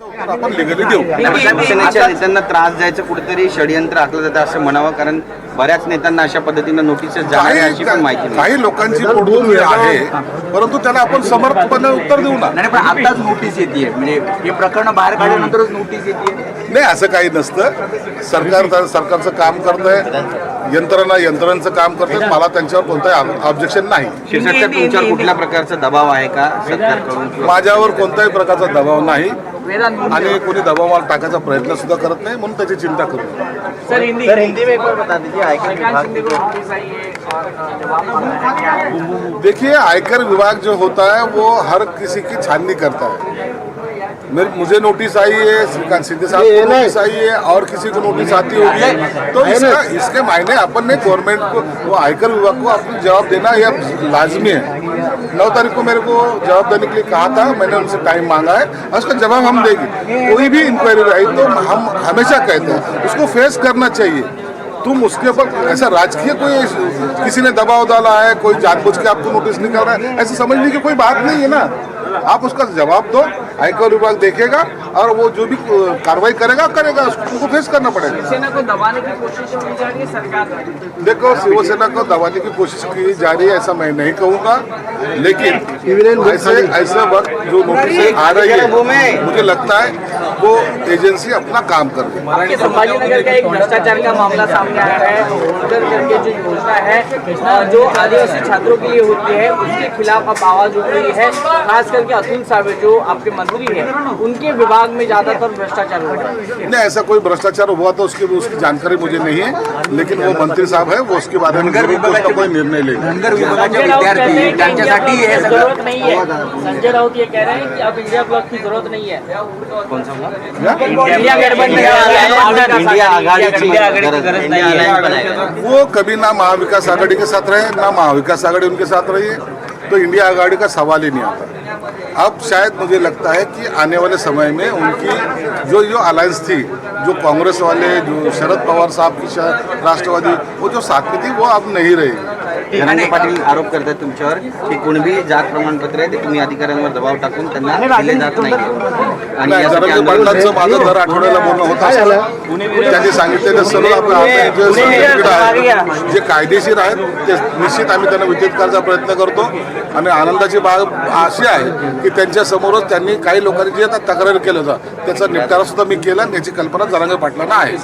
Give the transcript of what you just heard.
आपण लिगली देऊ त्रास द्यायचं कुठेतरी षडयंत्र आखलं जातं असं म्हणावं कारण बऱ्याच नेत्यांना अशा पद्धतीनं नोटीस जाणार अशी पण माहिती काही लोकांची आहे परंतु त्याला आपण समर्थपणे उत्तर देऊ ना. नाही पण आताच नोटीस येते म्हणजे हे प्रकरण बाहेर काढल्यानंतरच नोटीस येते नाही असं काही नसतं. सरकार सरकारचं काम करतंय. यंत्रणा यंत्रणांचं काम करतंय. मला त्यांच्यावर कोणताही ऑब्जेक्शन नाही. तुमच्यावर कुठल्या प्रकारचा दबाव आहे का सरकारकडून? माझ्यावर कोणत्याही प्रकारचा दबाव नाही. आणि कोणी दबाव मला टाकायचा प्रयत्न सुद्धा करत नाही म्हणून त्याची चिंता करू. सर हिंदी हिंदी में एक बार बता दीजिए आयकर विभाग की जो- देखिए आयकर विभाग जो होता है वो हर किसी की छाननी करता है। मुझे नोटिस आई है श्रीकांत सिंधे साहब को नोटिस आई है और किसी को नोटिस आती होगी। तो इसका इसके मायने अपन ने गवर्नमेंट को वो आयकर विभाग को अपनी जवाब देना यह लाजमी है। नौ तारीख को मेरे को जवाब देने के लिए कहा था मैंने उनसे टाइम मांगा है और उसका जवाब हम देंगे। कोई भी इंक्वायरी रही तो हम हमेशा कहते हैं उसको फेस करना चाहिए। तुम उसके ऊपर ऐसा राजकीय कोई किसी ने दबाव डाला है कोई जानबूझ के आपको नोटिस निकाल रहा है ऐसे समझने की कोई बात नहीं है ना। आप उसका जवाब दो आयकर विभाग देखेगा और वो जो भी कार्रवाई करेगा करेगा उसको फेस करना पड़ेगा। सेना को दबाने की कोशिश की जा रही है सरकार देखो शिवसेना को दबाने की कोशिश की जा रही है ऐसा मैं नहीं कहूँगा। लेकिन ऐसे ऐसे वक्त जो नोटिस आ रही है मुझे लगता है वो एजेंसी अपना काम कर रही है। आपके संभाजीनगर का एक भ्रष्टाचार का मामला सामने आया है। उधर करके जो योजना है जो आदिवासी छात्रों के लिए होती है उसके खिलाफ अब आवाज़ उठ रही है। खास करके अतुल साहब जो आपके मंत्री हैं उनके विभाग में ज़्यादातर भ्रष्टाचार हो रहा है। नहीं ऐसा कोई भ्रष्टाचार हुआ तो उसकी उसकी जानकारी मुझे नहीं है लेकिन वो मंत्री साहब है वो उसके बारे में कोई निर्णय लेंगे। हैं ज़रूरत नहीं है। संजय राउत ये कह रहे हैं कि अब इंडिया ब्लॉक की ज़रूरत नहीं है। कौन सा इंडिया गठबंधन वो कभी ना महाविकास आघाड़ी के साथ रहे ना महाविकास आघाड़ी उनके साथ रही है तो इंडिया आघाड़ी का सवाल ही नहीं आता। अब शायद मुझे लगता है कि आने वाले समय में उनकी जो जो अलायंस थी जो कांग्रेस वाले जो शरद पवार साहब की राष्ट्रवादी वो जो साथी थी वो अब नहीं रहेगी धनंजय पाटील आरोप करतात तुमच्यावर की कुणबी जात प्रमाणपत्र आहे ते तुम्ही अधिकाऱ्यांवर दबाव टाकून त्यांना दिले जात नाही. आणि पाटलांचं माझं दर आठवड्याला बोलणं होत असतं त्यांनी सांगितलेलं सर्व आपलं जे सर्टिफिकेट आहे जे कायदेशीर आहेत ते निश्चित आम्ही त्यांना विद्युत करायचा प्रयत्न करतो. आणि आनंदाची बाब अशी आहे की त्यांच्या समोरच त्यांनी काही लोकांनी जे आता तक्रार केलं होतं त्याचा निपटारा सुद्धा मी केला आणि याची कल्पना जरांगे पाटलांना आहे.